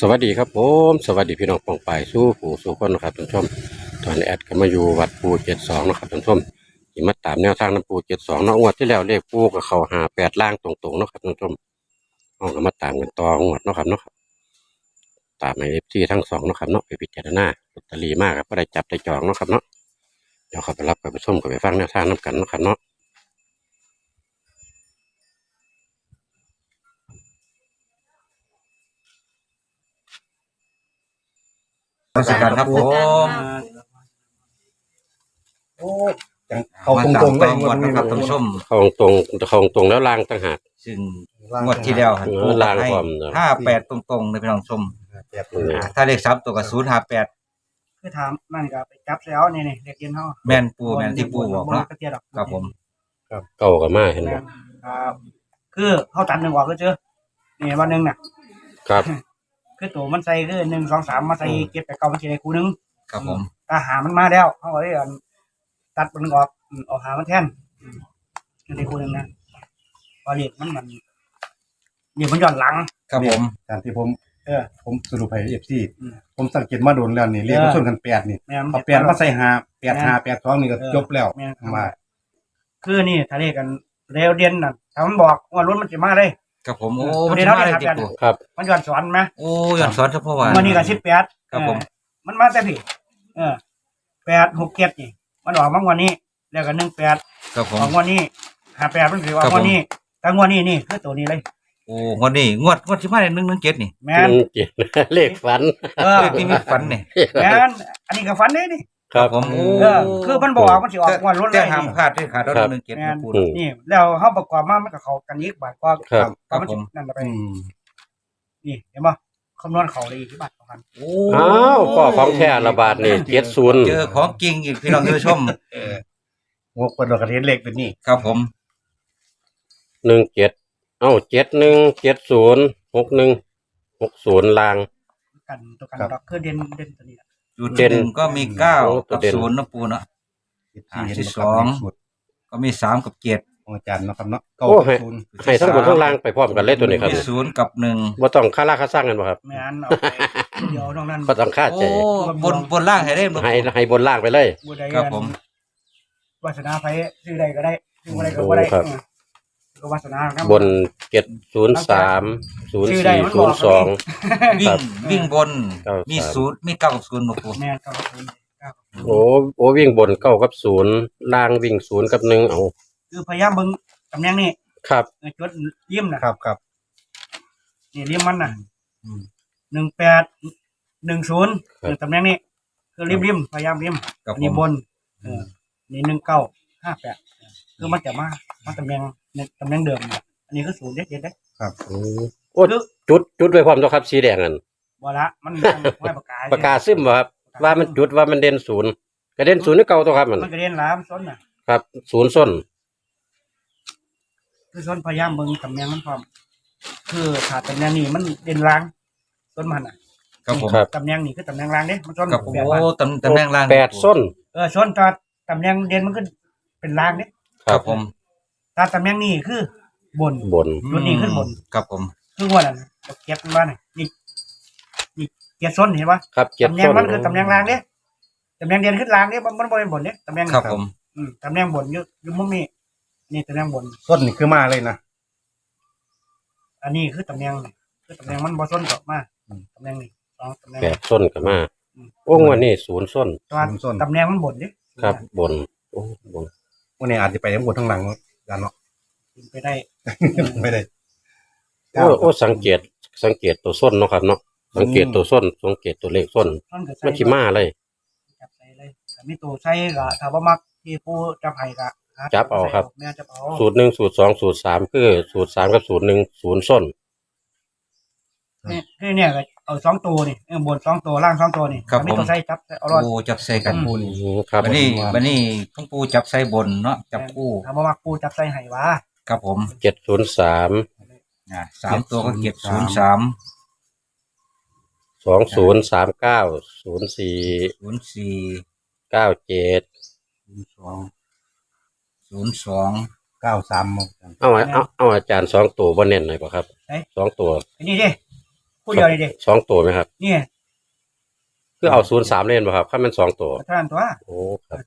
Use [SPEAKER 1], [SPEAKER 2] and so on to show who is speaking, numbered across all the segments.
[SPEAKER 1] สวัสดีครับผมสวัสดีพี่น้องปองไปสู้ผู้สู้คนนะครับท่านผู้ชม ตอนนี้แอดก็มาอยู่วัดปูเจ็ดสองนะครับท่านผู้ชมที่มาตามแนวทางน้ำปูเจ็ดสองเนาะงวดที่แล้วเลขปูกับเขาหาแปดล่างตรงๆเนาะครับท่านผู้ชมเอาก็มาตามกันต่องวดเนาะครับเนาะตามในเอฟซีทั้งสองเนาะครับเนาะไปพิจารณาลอตเตอรี่มากครับก็ได้จับได้จองเนาะครับเนาะเดี๋ยวเขับไปรับกับไปชมกับไปฟังแนวทางน้ำกันเนาะครับเนาะ
[SPEAKER 2] ราชการครับผม
[SPEAKER 3] โอ้จังเขาตรงๆ
[SPEAKER 2] เล
[SPEAKER 3] เลยย
[SPEAKER 2] งวดนะครับท่านผู้ชม
[SPEAKER 1] เขาตรงเขาตรงแล้วล่างต่างหาก
[SPEAKER 2] ซึ่งงวดที่แล้วหัน
[SPEAKER 1] เออ
[SPEAKER 2] ปู
[SPEAKER 1] ล่าง
[SPEAKER 2] ให้
[SPEAKER 1] ความเนอะ
[SPEAKER 2] ห้าแปดตรงๆเลยพี่น้องชม
[SPEAKER 3] แบบ
[SPEAKER 1] อืม
[SPEAKER 2] อ่าถ้าเลขสามตัวกับศูนย์ห้าแปด
[SPEAKER 4] คือถามนั่นก็ไปจับแล้วนี่นี่เด็กเรียนเฮา
[SPEAKER 2] แม่นปูแม่นที่ปูบอกเนาะ
[SPEAKER 4] กระเทียดอก
[SPEAKER 2] ครับผม
[SPEAKER 1] เก่ากับมาเห็นไหม
[SPEAKER 4] แม่นครับคือเขาตัดหนึ่งออกก็เจอนี่วันหนึ่งน่ะ
[SPEAKER 1] ครับ
[SPEAKER 4] คือตัวมันใส่คือหนึ่งสองสามมาใส่เก็บไปเก่ามันสิได้คู่หนึง
[SPEAKER 2] ครับผม
[SPEAKER 4] ถ้าหามันมาแล้วเขาก็เลยอันตัดมันออกอืมเออกหามันแทนอืมอันนี้คู่หนึงนะพอเรียกมันมันเรียกมันย้อนหลัง
[SPEAKER 2] ครับผม
[SPEAKER 3] การที่ผม
[SPEAKER 4] เออ
[SPEAKER 3] ผมสรุปให้เอฟซี
[SPEAKER 4] อืม
[SPEAKER 3] ผมสังเกตมาโดนแล้วนี่เรียก
[SPEAKER 4] เออ
[SPEAKER 3] ว่าส่วนกันแปดนี่
[SPEAKER 4] แม่น
[SPEAKER 3] เอาแปดมาใส่หาแปดหาแปดสองนี่ก็
[SPEAKER 4] เออ
[SPEAKER 3] จบแล้ว
[SPEAKER 4] แม่น
[SPEAKER 3] มา
[SPEAKER 4] คือนี่ถ้าเรียกกันเร็วเด่นน่ะถ้ามันบอกว่ารถมันจะมาเลย
[SPEAKER 2] ครับผมโอ้
[SPEAKER 4] เออ
[SPEAKER 2] มัน
[SPEAKER 4] เดี๋ย
[SPEAKER 2] จะ
[SPEAKER 4] ว
[SPEAKER 2] มาเลย
[SPEAKER 4] เรา
[SPEAKER 2] ติ
[SPEAKER 4] จะ
[SPEAKER 2] ปู
[SPEAKER 1] ครับ
[SPEAKER 4] มันย้อนสอนไหม
[SPEAKER 2] โอ้ย้อนสอนเฉพาะว่า
[SPEAKER 4] วันนี้ก็สิบแปด
[SPEAKER 2] ครับผม
[SPEAKER 4] มันมาแต่พี่เออแปดหกเจ็ดนี่มันออกมางวันนี้ แล้วก็หนึ่งแปด
[SPEAKER 2] ครับผ
[SPEAKER 4] อ
[SPEAKER 2] ม
[SPEAKER 4] อกงวันนี้ห้าแปดมันถือว่า
[SPEAKER 2] ครับ
[SPEAKER 4] ง
[SPEAKER 2] ผม
[SPEAKER 4] วันนี้แต่งวันนี้นี่คือตัวนี้เลย
[SPEAKER 2] โอ้งวดนี้งวดงวดที่มาในหนึ่งหนึ่งเจ็ดนี่
[SPEAKER 4] แม่น
[SPEAKER 1] เจ็ดเลขฝัน
[SPEAKER 4] เออ
[SPEAKER 2] เลขที่มีฝันนี่
[SPEAKER 4] แม่นอันนี้ก็ฝันเลยนี่
[SPEAKER 1] ครับ
[SPEAKER 2] ผมโอ้
[SPEAKER 4] เออคือมันบอกว่ามันสิออกงวันรุ่นเล
[SPEAKER 2] แต่
[SPEAKER 4] ย
[SPEAKER 2] ห้าม
[SPEAKER 4] นี่
[SPEAKER 2] พลาดที่ขาดเรา
[SPEAKER 1] ครับ
[SPEAKER 2] หนึ่งเจ็ด
[SPEAKER 4] แม่น
[SPEAKER 2] ปู
[SPEAKER 1] อืม
[SPEAKER 4] นี่แล้วเขาประกอบมามันก็เข้ากันอีกบาทกว่า
[SPEAKER 1] ครับ
[SPEAKER 2] ครับ
[SPEAKER 4] มัน
[SPEAKER 2] ผ
[SPEAKER 4] สิ
[SPEAKER 2] ม
[SPEAKER 4] นั่นไป
[SPEAKER 3] อืม
[SPEAKER 4] นี่เห็นป่ะคำนวณเขาเลยที่บาทของกัน
[SPEAKER 2] โอ้
[SPEAKER 1] อ้าวข้อของแท้ระบาดนี่เจ็ดศูนย์
[SPEAKER 2] เจอของจริงอีกพี่น้องท่านผู้ชม
[SPEAKER 3] งกคนเรากระเทียนเล็กเป็นนี่
[SPEAKER 2] ครับผม
[SPEAKER 1] หนึ่งเจ็ด เอ้าเจ็ดหนึ่งเจ็ดศูนย์หกหนึ่งหกศูนย์ลาง
[SPEAKER 4] กันตัวกันดอกคือเด่นเด่นตัวนี้แหละ
[SPEAKER 2] จุด
[SPEAKER 1] เด่น
[SPEAKER 2] หนึ่งก็มีเก้า
[SPEAKER 1] โอ้ตั
[SPEAKER 2] กั
[SPEAKER 1] ว
[SPEAKER 2] บ
[SPEAKER 1] เด่น
[SPEAKER 2] ศูนย์นะปูเนาะอ่า
[SPEAKER 3] เห็น
[SPEAKER 2] ที่
[SPEAKER 3] บ่
[SPEAKER 2] สอง
[SPEAKER 3] ครับสูตร
[SPEAKER 2] ก็มีสามกับเจ็ด
[SPEAKER 3] ของอาจารย์เนาะครับเนาะเก้า
[SPEAKER 1] โอ้ให้
[SPEAKER 3] ศูนย์
[SPEAKER 1] ให้ทั้งบนทั้งล่างไปพร้อมกันเลยตัวนี้ครับ
[SPEAKER 2] มีศูนย์กับหนึ่ง
[SPEAKER 1] ว่าต้องค่าราคาสร้างกันบ่ครับ
[SPEAKER 4] แม่นเอาไปเดี๋ยวนอกนั้น
[SPEAKER 1] ก็ต้องค่าใจ
[SPEAKER 2] โอ้บนบนล่างให้ได้บ่
[SPEAKER 1] ให้ให้บนล่างไปเลย
[SPEAKER 4] บุญใด
[SPEAKER 2] ครับผม
[SPEAKER 4] วาสนาไฟซื้อใดก็ได้ซื้ออะไรก็บ่ได้
[SPEAKER 1] โอ้ครับ
[SPEAKER 4] เออ ก็วาสนาครับ
[SPEAKER 1] บนเจ็ดศูนย์สามศูนย์
[SPEAKER 4] ชื่อใด
[SPEAKER 1] สี่
[SPEAKER 4] มัน
[SPEAKER 1] ศู
[SPEAKER 4] บอนก
[SPEAKER 1] ย์สอง
[SPEAKER 2] วิ่
[SPEAKER 1] ครั
[SPEAKER 2] ง
[SPEAKER 1] บ
[SPEAKER 2] วิ่งบน
[SPEAKER 1] เก้าสาม
[SPEAKER 2] มีศูนย์มีเก้ากับศูนย์บ่ปู
[SPEAKER 4] แม่นก็คือครับ
[SPEAKER 1] โอ้โอ้วิ่งบนเก้ากับศูนย์ล่างวิ่งศูนย์กับหนึ่งเอา
[SPEAKER 4] คือพยายามเบิ่งตำแหน่งนี้
[SPEAKER 1] ครับ
[SPEAKER 4] เออจดยิ้มนะครับ
[SPEAKER 3] ครับ
[SPEAKER 4] นี่ยิ้มมันน่ะ
[SPEAKER 3] อืม
[SPEAKER 4] หนึ่งแปดหนึ่งศูนย์ตำแหน่งนี้คือริมริมพยายามริม
[SPEAKER 2] ครับ
[SPEAKER 4] อัน
[SPEAKER 2] ผ
[SPEAKER 4] นี้
[SPEAKER 2] ม
[SPEAKER 4] บนเออนี่หนึ่งเก้าห้าแปดคือมันจะมามาตำแหน่ง ในตำแหน่งเดิมเนี่ยอันนี้คือศูนย์เด็ดเด็ดเด็ด
[SPEAKER 1] อืมโอ้จุดจุดไว้พร้อมตัวครับสีแดงนั่น
[SPEAKER 4] บ่ละมันยังไว้ประกาศ
[SPEAKER 1] ประกาศซึมบ่ครับว่ามันจุดว่ามันเด่นศูนย์ก็เด่นศูนย์นี่เก่าตัวครับมัน
[SPEAKER 4] มันกระเด็นหลามส้นน่ะ
[SPEAKER 1] ครับ ศูนย์ส้น
[SPEAKER 4] คือส้นพยายามเบิ่งตำแหน่งมันพร้อมคือขาดตำแหน่งนี้มันเด่นล้างส้นมันอะ
[SPEAKER 2] ครับผม
[SPEAKER 1] ครับ
[SPEAKER 4] ตำแหน่งนี้คือตำแหน่งล้างเด้มันส้น
[SPEAKER 2] ครับผม
[SPEAKER 4] แปด
[SPEAKER 2] โอ้
[SPEAKER 4] ว่า
[SPEAKER 2] ตำตำแหน่งล่าง
[SPEAKER 1] แปดส้น
[SPEAKER 4] เออส้นตาตำแหน่งเด่นมันก็เป็นล้างเด้
[SPEAKER 2] ครับผม
[SPEAKER 4] ตาตำแหน่งนี้คือบน
[SPEAKER 1] บน
[SPEAKER 4] จุดนี้ขึ้นบน
[SPEAKER 2] ครับผม
[SPEAKER 4] คือว่านั่นเก็บมันบ้านนี่นี่นี่เก็บส้นเห็นปะ
[SPEAKER 1] ครับเจ็ด
[SPEAKER 4] ตำแหน่ง
[SPEAKER 1] ส้น
[SPEAKER 4] มันคือตำแหน่งล้างเด้ตำแหน่งเด่นขึ้นล้างเด้มันมันบ่เป็นบนเด้ตำแหน่ง
[SPEAKER 2] ครับผม
[SPEAKER 4] อืมตำแหน่งบนอยู่อยู่มุมนี้นี่ตำแหน่งบน
[SPEAKER 3] ส้นนี่คือมาเลยนะ
[SPEAKER 4] อันนี้คือตำแหน่งนี่คือตำแหน่งมันบ่ส้นต่อมา
[SPEAKER 3] อืม
[SPEAKER 4] ตำแหน่งนี่สองตำแหน่ง
[SPEAKER 1] แปดส้นก็มา
[SPEAKER 4] อืม
[SPEAKER 1] โอ้งวันนี้ศูนย์ส้น
[SPEAKER 4] ตัว
[SPEAKER 3] ส้น
[SPEAKER 4] ตำแหน่งมันบนดิ
[SPEAKER 1] ครับบน โอ้บน
[SPEAKER 3] วันนี้อาจจะไปทั้งบนทั้งหลัง เนาะอาจารย์เนาะ
[SPEAKER 4] เป็นไปได้
[SPEAKER 3] ไม่ได้
[SPEAKER 1] โอ้โอ้สังเกตสังเกตตัวส้นเนาะครับเนาะสังเกตตัวส้น สังเกตตัวเลขส้น
[SPEAKER 4] ต้นก็ใส่
[SPEAKER 1] มันขีมาเลย
[SPEAKER 4] จับใส่เลยแต่มีตัวใส่ก็ถ้าบ่มักที่ผู้จับให้ก็ห
[SPEAKER 1] จับเอาครับ
[SPEAKER 4] แม่จับเอา
[SPEAKER 1] สูตรหนึ่งสูตรสองสูตรสามคือ สูตรสามกับสูตรหนึ่งศูนย์ส้น
[SPEAKER 4] นี่คือเนี่ยก็เอาสองตัวนี่เออบนสองตัวล่างสองตัวนี่
[SPEAKER 2] ครับ
[SPEAKER 4] ถ้ามี
[SPEAKER 2] ผม
[SPEAKER 4] ตัวใส่จับใส่เอารอด
[SPEAKER 2] ปูจับใส่กัน
[SPEAKER 4] อืม
[SPEAKER 2] ปูนี่
[SPEAKER 1] อืมครับ
[SPEAKER 2] บันนี้บันนี้ทั้งปูจับใส่บนเนาะจับคู่
[SPEAKER 4] ถ้าบ่มักปูจับใส่ให้ว่า
[SPEAKER 2] ครับผม
[SPEAKER 1] เจ็ดศูนย์สาม
[SPEAKER 2] อ่าสามตัวก็เก็บศูนย์สาม
[SPEAKER 1] สองศูนย์สามเก้าศูนย์สี่
[SPEAKER 2] ศูนย์สี่
[SPEAKER 1] เก้าเจ็ด
[SPEAKER 3] สอง
[SPEAKER 2] ศูนย์สอง
[SPEAKER 3] เก้าสาม
[SPEAKER 1] เอาเอาเอาอาจารย์สองตัวบนเน้นหน่อยป่ะครับ
[SPEAKER 4] เอ๊ะ
[SPEAKER 1] สองตัว
[SPEAKER 4] อันนี้ดิ คู่เดียวเลยเด็
[SPEAKER 1] สองตัวไหมครับ
[SPEAKER 4] นี่
[SPEAKER 1] คือเอาศูนย์สามเล่นป่ะครับถ้ามันสองตัว
[SPEAKER 4] เท่านั้นตัว
[SPEAKER 1] โอ้ครับ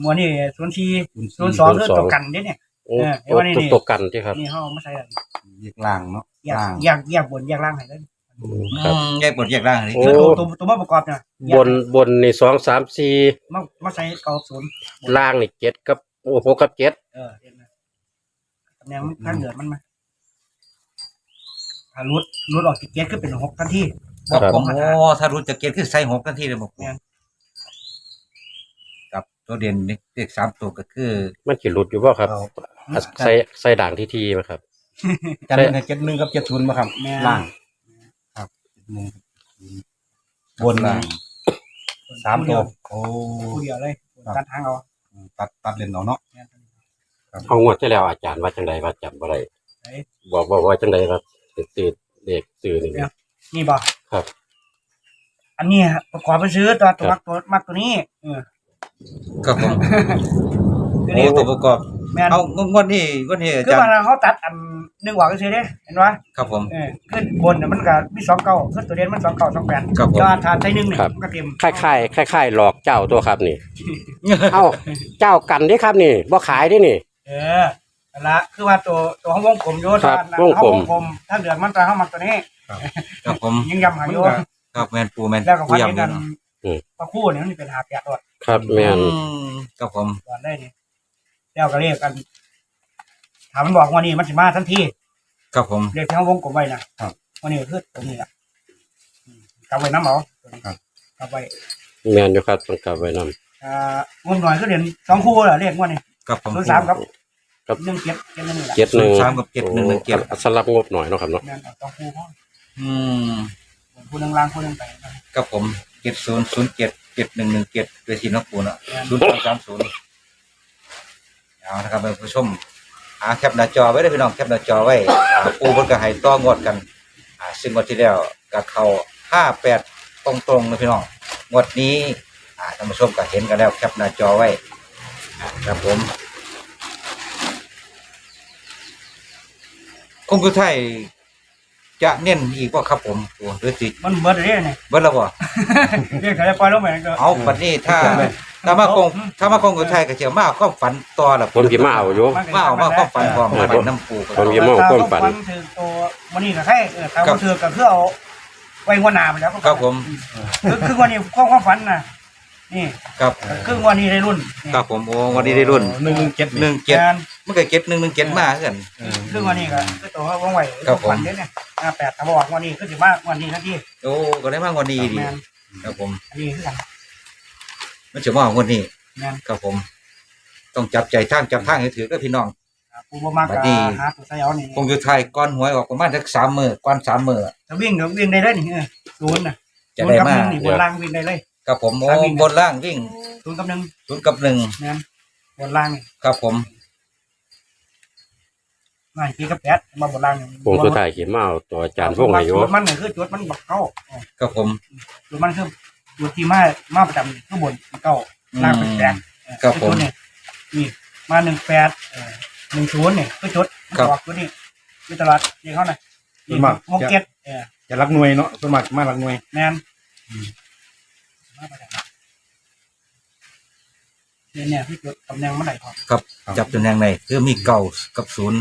[SPEAKER 4] หมัวนี่ศูนย์สี่ศูนย์สองคือตัวกันเด้เนี่ย
[SPEAKER 1] โอ้
[SPEAKER 4] เออเดี๋
[SPEAKER 1] ตั
[SPEAKER 4] ยวววันนี้นี่
[SPEAKER 1] ตัวกันที่ครับ
[SPEAKER 4] นี่เขาเอามาใส่กัน
[SPEAKER 3] แยกล่างเนาะ
[SPEAKER 4] แยก
[SPEAKER 3] ล่าง
[SPEAKER 4] แยกแยกบนแยกล่างให้เลย
[SPEAKER 1] อืม
[SPEAKER 2] อื
[SPEAKER 1] ครับ
[SPEAKER 2] มแยกบทแยกร่างเลย
[SPEAKER 1] โอ้
[SPEAKER 4] คือตัวตัวตัวมาประกอบเนี่ยแยก
[SPEAKER 1] บนบนนี่สองสามสี่
[SPEAKER 4] มามาใส่เก้าศูนย์
[SPEAKER 1] ล่างนี่เจ็ดกับโอ้หกกับเจ็ด
[SPEAKER 4] เออเห็นไหมตำแหน่งมันข้างเดือดมันมา ถ้ารุดรุดออกจากเกียร์ขึ้นเป็นหกทันที
[SPEAKER 2] บอกผม
[SPEAKER 4] ครับ
[SPEAKER 2] โอ้ถ้ารู้จะเก็ตคือใส่หกกันที่เลยบอก
[SPEAKER 4] แม่น
[SPEAKER 2] กับตัวเด่นนี่เลขสามตัวก็คือ
[SPEAKER 1] มันขีดหลุดอยู่ป่ะครับ
[SPEAKER 3] เรา
[SPEAKER 1] อะใส่ใส่ด่างที่ทีไหมครับ
[SPEAKER 3] จะเล่นกับเจ็ดหนึ่งกับเจ็ดศูนย์มาครับ
[SPEAKER 4] แม่น
[SPEAKER 3] ล่างครับเจ็ดหนึ่งกับเจ็ดศูนย์บนล่างสามตัวโอ้
[SPEAKER 4] คู่เดียวเลยตัดทางเอา
[SPEAKER 3] ตัดตัดเลนเอาเนาะ
[SPEAKER 4] แม่น
[SPEAKER 1] เอางวดที่แล้วอาจารย์ว่าจังไดว่าจำอะไร
[SPEAKER 4] ไหน
[SPEAKER 1] บอกบอกว่าจังไดว่า ตื่นเด็กตื่นนี่
[SPEAKER 4] เนี่ยนี่บ่
[SPEAKER 1] ครับ
[SPEAKER 4] อันนี้ประกอบไปซื้อตัวตัวมักตัวมักตัวนี้เออ
[SPEAKER 2] ก็ผม
[SPEAKER 4] คือ
[SPEAKER 2] โอ้
[SPEAKER 4] นี่
[SPEAKER 2] ตัวประกอบ
[SPEAKER 4] แม่น
[SPEAKER 2] เอางวดนี้งวดนี้อา
[SPEAKER 4] คือ
[SPEAKER 2] จาร
[SPEAKER 4] ว่า
[SPEAKER 2] ย์
[SPEAKER 4] เขาตัดอันหนึ่งหัวก็ซื้อได้เห็นปะ
[SPEAKER 2] ครับผม
[SPEAKER 4] เออขึ้นบนเนี่ยมันก็มีสองเก้าขึ้นตัวเด่นมันสองเก้าสองแปด
[SPEAKER 2] ครับผม
[SPEAKER 4] ยอดทานใช้หนึ่งเนี่ยมันก็เต็ม
[SPEAKER 1] คล้ายๆคล้ายๆหลอกเจ้าตัวครับนี่ เอ้าเจ้ากันเด้ครับนี่บ่ขายเด้นี่
[SPEAKER 4] เออนั่น ละคือว่าตัวตัวของวงกลมโย
[SPEAKER 1] ครับ
[SPEAKER 4] ตัว
[SPEAKER 1] วงกลม
[SPEAKER 4] วงกลมถ้าเดือดมันตาเข้ามาตัวนี้
[SPEAKER 2] ครับผม
[SPEAKER 4] ยิงยำหายโย
[SPEAKER 2] ครับแมนปูแมน
[SPEAKER 4] แล้วก็
[SPEAKER 2] ปู
[SPEAKER 4] พัน
[SPEAKER 2] ยำ
[SPEAKER 4] นี้
[SPEAKER 2] เล
[SPEAKER 4] กั
[SPEAKER 2] ย
[SPEAKER 4] น
[SPEAKER 2] เนาะ
[SPEAKER 4] พระคู่เนี่ยมันเป็นหาแปดตัว
[SPEAKER 1] ครับแม่น
[SPEAKER 2] อืมครับผม
[SPEAKER 4] ก่อนได้นี่แล้วก็เรียกกันถามมันบอกวันนี้มันสิมาทันที
[SPEAKER 2] ครับผม
[SPEAKER 4] เรียกที่เขาวงกลมไว้นะครับวันนี้ก็คือตรงนี้แหละอืมกำไว้น้ำเหมาตัวนี้
[SPEAKER 3] ครับ
[SPEAKER 4] กำไว้
[SPEAKER 1] แม่นอยู่ครับต้องกลับไว้นำ
[SPEAKER 4] อ่างมหน่อยก็เรียนสองคู่เหรอเรียกว่านี่
[SPEAKER 2] ครับผม
[SPEAKER 4] ศูนย์สามครับ
[SPEAKER 1] ครับ
[SPEAKER 4] หนึ่งเจ็ดเจ็ดหนึ่งนี่แหละ
[SPEAKER 1] เจ็ดหนึ่ง
[SPEAKER 2] สามกับเจ็ดหนึ่งหนึ่งเจ็ด
[SPEAKER 1] โอ้สลับงบหน่อยเนาะครับเนาะ
[SPEAKER 4] แม่นเอาสองคู่พ่อ
[SPEAKER 2] อืม
[SPEAKER 4] คู่หนึ่งล่างคู่หนึ่งไปนะครับ
[SPEAKER 2] ครับผมเจ็ดศูนย์ศูนย์เจ็ดเจ็ดหนึ่งหนึ่งเจ็ดเวทีนกปูเนาะ
[SPEAKER 4] แม่น
[SPEAKER 2] ศูนย์สามสามศูนย์เอานะครับท่านผู้ชมหาแคปหน้าจอไว้ได้อพี่น้องแคปหน้าจอไว้อ่าปูเพิ่นก็ให้ต้องวดกันอ่าซึ่งงวดที่แล้วก็เข้าห้าแปดตรงๆนะพี่น้องงวดนี้อ่าท่านผู้ชมก็เห็นกันแล้วแคปหน้าจอไว้อ่าครับผม คงคือไทยจะเน้นอีกว่าครับผมปูหรือสิ
[SPEAKER 4] มันเบิดเลยเนี่ย
[SPEAKER 2] เบิดแล้วบ่
[SPEAKER 4] เรียกอะไรปล่อยลงไปก็
[SPEAKER 2] เอาปัดนี้ถ้าถ้ามาคงถ้ามาคงกับไทยก็เชื่อมาความฝันต่อละ
[SPEAKER 1] ผมสิมาเอาอยู่
[SPEAKER 2] มาเอามาความฝันพร้อม
[SPEAKER 1] เออ
[SPEAKER 2] มาฝันน้ำปูก็
[SPEAKER 1] ผมสิมาเอาความฝัน
[SPEAKER 4] ถือตัววันนี้ก็ให้เออถ้าวันถือก็คือเอาไว้งวดหน้าไปแล้วก็
[SPEAKER 2] ครับผม
[SPEAKER 4] คือคือวันนี้ความความฝันน่ะ นี่
[SPEAKER 2] ครับ
[SPEAKER 4] คือวันนี้ได้รุ่นนี่
[SPEAKER 2] ครับผมโอ้วันนี้ได้รุ่น
[SPEAKER 3] หนึ่งหนึ่งเจ็ด
[SPEAKER 2] หนึ่งเจ็ด
[SPEAKER 4] งาน
[SPEAKER 2] มันก็เจ็ดหนึ่งหนึ่งเจ็ดมาเกัน
[SPEAKER 3] เออ
[SPEAKER 4] คือวันนี้ก็คือตัวว่องไว
[SPEAKER 2] ครับผม
[SPEAKER 4] ฝันเด้เนี่ยอ่าแปดถ้าบอกวันนี้คือสิมาวันนี้ทันที
[SPEAKER 2] โอ้ก็ได้มากกว่านี้ดี
[SPEAKER 4] แมน
[SPEAKER 2] ครับผม
[SPEAKER 4] อันนี้คือกัน
[SPEAKER 2] มันจะมากกว่านี้
[SPEAKER 4] แมน
[SPEAKER 2] ครับผม ต้องจับใจทางจับทางให้ถือก็พี่น้อง
[SPEAKER 4] อ่าปูบ่มาก
[SPEAKER 2] บั
[SPEAKER 4] ก็
[SPEAKER 2] ดนี้
[SPEAKER 4] หาตัวใส่เอานี่
[SPEAKER 2] คงอยู่ไทยก้อนหวยออกประมาณสักสามมือก้อนสามมือ
[SPEAKER 4] ถ้าวิ่งก็วิ่งได้เลยนี่เออศูนย์น่ะ
[SPEAKER 2] จะได้มา
[SPEAKER 4] ศูนย์กับหนึ่งนี่บนล่างวิ่งได้เลย
[SPEAKER 2] ครับผมโอ้
[SPEAKER 4] ถ้าวิ่ง
[SPEAKER 2] บนล่างวิ่ง
[SPEAKER 4] ศูนย์กับหนึ่ง
[SPEAKER 2] ศูนย์กับหนึ่ง
[SPEAKER 4] แมนบนล่างนี่
[SPEAKER 2] ครับผม
[SPEAKER 4] นั่นคือกับแปดมาบนล่างนี่
[SPEAKER 1] ผมสุดท้ายขีมาเอาตัวอาจารย์พวกให้อยู่
[SPEAKER 4] จุดมันเนี่ยคือจุดมันบักเก้าเออ
[SPEAKER 2] ครับผม
[SPEAKER 4] จุดมันคือจุดที่มามาประจำข้างบนเก้าล่างเป็นแปดเออ
[SPEAKER 2] ครับผม
[SPEAKER 4] จุดนี่นี่มาหนึ่งแปดเออหนึ่งศูนย์เนี่ยคือจุดมัน
[SPEAKER 2] ครับ
[SPEAKER 4] ออกจุดนี้อยู่ตลอดนี่เขาน่ะนี่หกเจ็ดเออ
[SPEAKER 3] จะรักหน่วยเนาะส่วนมากมารักหน่วย
[SPEAKER 4] แมน มาประจำเนี่ยเนี่ยที่จุดตำแหน่งมันไหนพอ
[SPEAKER 2] ครับ จับตำแหน่งไหนคือมีเก้ากับศูนย์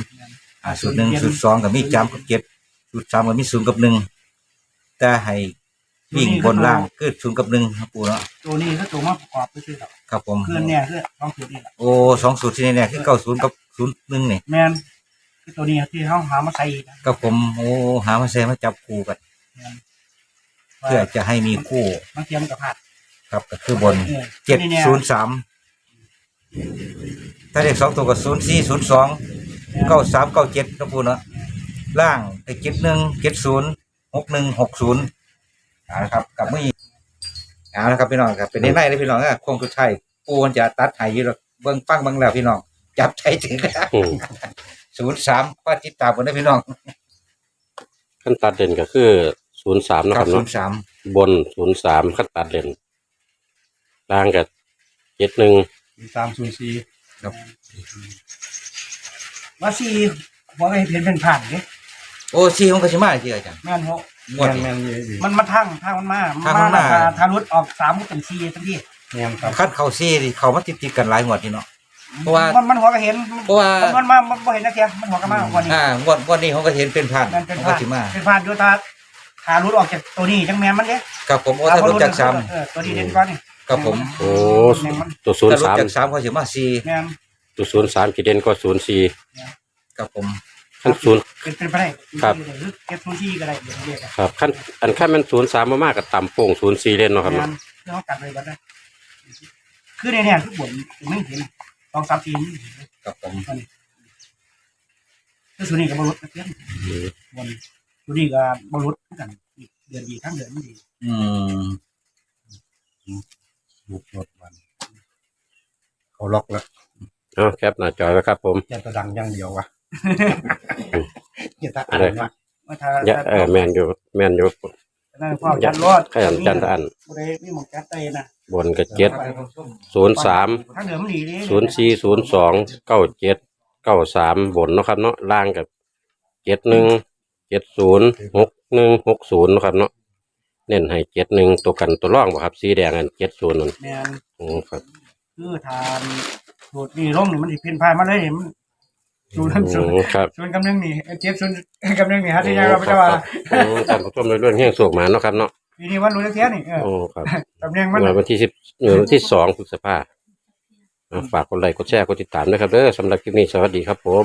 [SPEAKER 2] อ่าศูนย์หนึ่งศูนย์สองกับมีจามกับเจ็ดศูนย์สามกับมีศูนย์กับหนึ่งแต่ให้วิ่งบนล่างคือศูนย์กับหนึ่งครับปูเนาะ
[SPEAKER 4] ตัวนี้คือตัวมาประกอบไปซื้อๆดอก
[SPEAKER 2] ครับผม
[SPEAKER 4] คือเนี่ยคือต้องจุดนี่แหละ
[SPEAKER 2] โอ้สองสูตรที่นี่เนี่ยคือเก้าศูนย์กับศูนย์หนึ่งนี่
[SPEAKER 4] แมนคือตัวนี้ที่เขาหามาใส่นะ
[SPEAKER 2] กับผมโอ้หามาใส่มาจับคู่กันเพื่อจะให้มีคู่
[SPEAKER 4] มันเทียมกับผัด
[SPEAKER 2] ครับก็คือบน
[SPEAKER 4] ออ
[SPEAKER 2] เจ็ด
[SPEAKER 4] นี่เนี่ย
[SPEAKER 2] ศูนย์สามถ้าเลขสองตัวก็ศูนย์สี่ศูนย์สองเก้าสามเก้าเจ็ดนะปูเนาะล่างไอ้เจ็ดหนึ่งเจ็ดศูนย์หกหนึ่งหกศูนย์เอาละครับกับมือเอาละครับพี่น้องครับเป็นในในเลยพี่น้องอะคงสุดท้ายปูมันจะตัดใหายอยู่หรอกเบิ้งฟังเบิ้งแล้วพี่น้องจับใจถึง
[SPEAKER 1] อืม
[SPEAKER 2] ศูนย์สามก็ติดตามกันได้พี่น้อง
[SPEAKER 1] ขั้นตัดเด่นก็คือศูนย์สามนะค
[SPEAKER 2] ครั
[SPEAKER 1] รั
[SPEAKER 2] บบศู
[SPEAKER 1] เนาะ
[SPEAKER 2] นย์สาม
[SPEAKER 1] บนศูนย์สามขั้นตัดเด่น ล่างกับเจ็ดหนึ่ง
[SPEAKER 3] สามศูนย์สี่
[SPEAKER 4] ว่าสี่ว่าไอ้เพียนเป็นผ่านเนี่ย
[SPEAKER 2] โอ้ซีมันก็สิมาอีกทีอาจารย์
[SPEAKER 4] แม่นหก
[SPEAKER 2] งวด
[SPEAKER 3] แม่น
[SPEAKER 2] นี้
[SPEAKER 3] แม่นดีดี
[SPEAKER 4] มันมาทั้งทั้งมันมา
[SPEAKER 2] ทางมันมา
[SPEAKER 4] แล้วก็ทารุดออกสามก็เป็นสี่ทันที
[SPEAKER 3] แม่นครับ
[SPEAKER 2] คัดเข้าซีดิเข้ามาติดๆกันหลายงวดนี่เนาะเพราะว่า
[SPEAKER 4] มันมันหัวก็เห็น
[SPEAKER 2] เพราะว่า
[SPEAKER 4] มันมามันบ่เห็นนะเทียมันหัวก็มาวันนี้
[SPEAKER 2] อ่างวดงวดนี้เขาก็เห็นเป็นพัน
[SPEAKER 4] มันเป็น
[SPEAKER 2] เขา
[SPEAKER 4] ผ่า
[SPEAKER 2] ก็
[SPEAKER 4] น
[SPEAKER 2] สิมา
[SPEAKER 4] เป็นผ่านโยธาทารุดออกจากตัวนี้จังแมนมันเด้
[SPEAKER 2] กับผมโอ้ถ้ารู้จักซ้
[SPEAKER 4] เออตัวนี้เด่นกว่านี่ำ
[SPEAKER 2] กับผม
[SPEAKER 1] โอ้
[SPEAKER 4] แม่นมัน
[SPEAKER 1] ตัวศู
[SPEAKER 2] ถ้าน
[SPEAKER 1] ย์
[SPEAKER 2] รู้
[SPEAKER 1] สาม
[SPEAKER 2] จักซ้ำเขาสิมาซี
[SPEAKER 4] แม่น
[SPEAKER 1] ตัวศูนย์สามขีดเด่นก็ศูนย์สี่
[SPEAKER 2] กับผม
[SPEAKER 1] ขั้นศูนย์
[SPEAKER 4] เป็นเป็นไปได้
[SPEAKER 1] ครับ
[SPEAKER 4] หรือเก็บซูชิก็ได้เดี๋ยวเรียกอะ
[SPEAKER 1] ครับขั้นอันขั้นมันศูนย์สามมากๆกับต่ำโป่งศูนย์สี่เล่นเนาะครับ
[SPEAKER 4] แม่
[SPEAKER 1] เนาะ
[SPEAKER 4] นเรื่องกัดเลยก็ได้คือในเนี่ยทุกบนไม่เห็นสองสามทีนี่
[SPEAKER 2] กับผม
[SPEAKER 4] คือสุนี่กับบรุษนะเพื่อน
[SPEAKER 1] อืม
[SPEAKER 4] บนสุนี่กับบรุษกันเดือนดีทั้งเดือนไม่ดี
[SPEAKER 2] อืม
[SPEAKER 3] ลูกรถวันเขาล็อกแล้ว
[SPEAKER 1] เอาแคปหน้าจอยไว้ครับผม
[SPEAKER 3] จะตะดังอย่างเดียววะจะตะ
[SPEAKER 1] อะไร
[SPEAKER 3] วะ
[SPEAKER 4] เมื่อถ้า
[SPEAKER 1] อย่าเออแมนอยู่แมนอยู่
[SPEAKER 4] นั่นความจันรอด
[SPEAKER 1] ขยันจันทร์อัน
[SPEAKER 4] บริมีหมองจัดเตนะ
[SPEAKER 1] บนกับเจ็ดศูนย์สาม
[SPEAKER 4] ทั้งเดือนมันดีดิ
[SPEAKER 1] ศูนย์สี่ศูนย์สองเก้าเจ็ดเก้าสามบนเนาะครับเนาะล่างกับเจ็ดหนึ่งเจ็ดศูนย์หกหนึ่งหกศูนย์เนาะครับเนาะ เน้นให้เจ็ดหนึ่งตัวกันตัวร่องบ่ครับ สีแดงอันเจ็ดศูนย์นั่น
[SPEAKER 4] แม่น
[SPEAKER 1] โอ้ครับ
[SPEAKER 4] คือทานสูตรนี่ร่องนี่มันสิเพี้ยนพายมาเลยนี่มันสูตรนั้นสูตร
[SPEAKER 1] โอ้ครับ
[SPEAKER 4] ส่วนกำเนิดนี่เจ็บส่วนกำเนิดนี่ฮะที่ยังเราไม่ได้ว่า
[SPEAKER 1] โอ้การผู้ชมเรื่องเฮี้ยงโศกหมาเนาะครับเนาะ
[SPEAKER 4] ทีนี้วันรู้เทียนี่เออ
[SPEAKER 1] โอ้ครับ
[SPEAKER 4] กำเนิดมัน
[SPEAKER 1] เมื่อวันที่สิบเมื่อวันที่สองพฤษภาอะฝากกดไลค์กดแชร์กดติดตามด้วยครับเด้อสำหรับคลิปนี้สวัสดีครับผม